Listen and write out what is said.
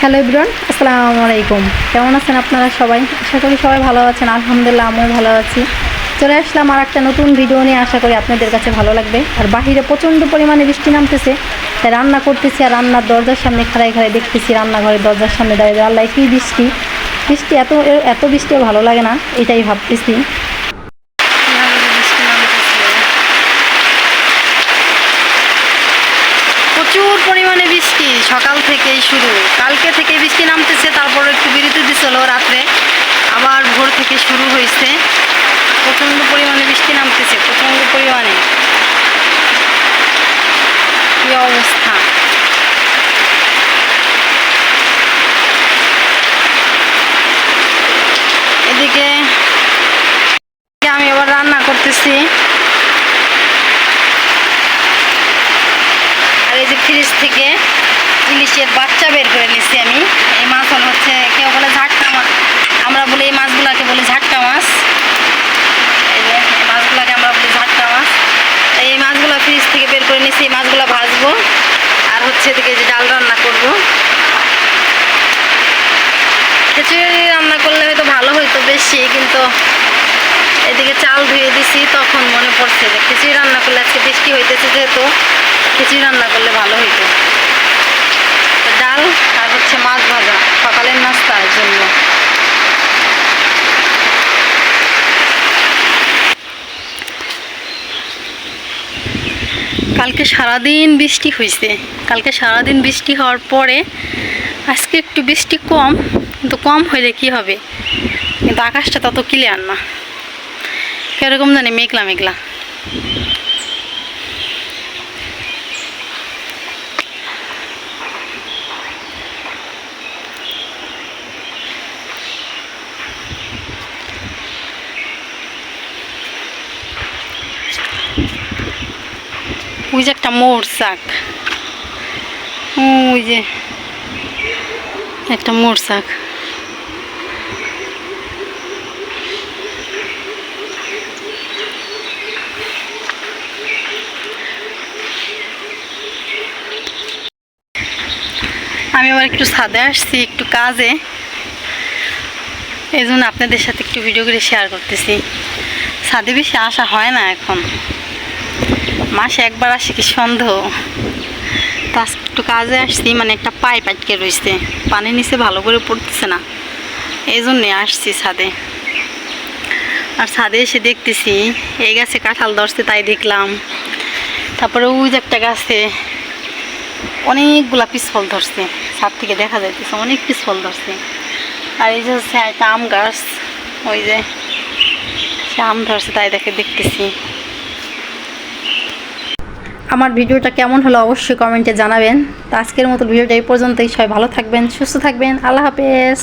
Hello Ibran আসসালামু আলাইকুম। কেমন আছেন আপনারা সবাই? আশা করি সবাই ভালো আছেন। আলহামদুলিল্লাহ, আমিও ভালো আছি। চলে আসলাম আর একটা নতুন ভিডিও নিয়ে। আশা করি আপনাদের কাছে ভালো লাগবে। আর বাহিরে প্রচণ্ড পরিমাণে বৃষ্টি নামতেছে। তাই রান্না করতেছি আর রান্নার দরজার সামনে খাড়াই খাড়াই দেখতেছি রান্নাঘরের দরজার সামনে দাঁড়িয়ে। আল্লাহ কি বৃষ্টি? বৃষ্টি এত এত বৃষ্টিও ভালো লাগে না, এটাই ভাবতেছি প্রচুর পরিমাণে বৃষ্টি সকাল থেকেই শুরু। কালকে থেকে বৃষ্টি নামতেছে, তারপর একটু বিরতি দিছিল রাত্রে। আবার ভোর থেকে শুরু হয়েছে। প্রচণ্ড পরিমাণে বৃষ্টি নামতেছে, প্রচণ্ড পরিমাণে। কি অবস্থা? এদিকে আমি আবার রান্না করতেছি। আর ফ্রিজ থেকে ইলিশের বাচ্চা বের করে নিচ্ছি আমি। এই মাছ হচ্ছে, কেউ বলে ঝাটকা মাছ। আমরা বলি এই মাছগুলাকে বলি ঝাটকা মাছ। এই যে, এই মাছগুলাকে আমরা বলি ঝাটকা মাছ। এই মাছগুলো ফ্রিজ থেকে বের করে নিচ্ছি এই মাছগুলো ভাজবো। আর হচ্ছে এদিকে যে ডাল রান্না করব। খিচুড়ি রান্না করলে হয়তো ভালো হইতো বেশি, কিন্তু এদিকে চাল ধুয়ে দিছি, তখন মনে পড়ছে যে খিচুড়ি রান্না করলে আজকে বৃষ্টি হইতেছে যেহেতু, খিচুড়ি রান্না করলে ভালো হইতো। আর হচ্ছে মাছ ভাজা, সকালের নাস্তার জন্য। কালকে সারাদিন বৃষ্টি হয়েছে কালকে সারাদিন বৃষ্টি হওয়ার পরে আজকে একটু বৃষ্টি কম, কিন্তু কম হইলে কি হবে? কিন্তু আকাশটা তত ক্লিয়ার না। কীরকম জানি মেঘলা মেঘলা ওই যে একটা মোর শাক। ওই যে একটা মোর শাক। আমি আবার একটু ছাদে আসছি, একটু কাজে। এই জন্য আপনাদের সাথে একটু ভিডিও করে শেয়ার করতেছি। ছাদে বেশি আসা হয় না এখন। মাসে একবার আসে কি সন্দেহ? তা একটু কাজে আসছি মানে একটা পাইপ আটকে রয়েছে পানি নিচে ভালো করে পড়তেছে না। এই জন্যে আসছি ছাদে। আর ছাদে এসে দেখতেছি, এই গাছে কাঁঠাল ধরছে তাই দেখলাম। তারপরে ওই যে একটা গাছে অনেকগুলা পিস ফল ধরছে। ছাদ থেকে দেখা যাইতেছে অনেক পিস ফল ধরছে। আর এই যে হচ্ছে একটা আম গাছ, ওই যে সে আম ধরছে তাই দেখে দেখতেছি। আমার ভিডিওটা কেমন হলো অবশ্যই কমেন্টে জানাবেন। তো আজকের মতো ভিডিওটা এই পর্যন্তই। সবাই ভালো থাকবেন, সুস্থ থাকবেন। আল্লাহ হাফেজ।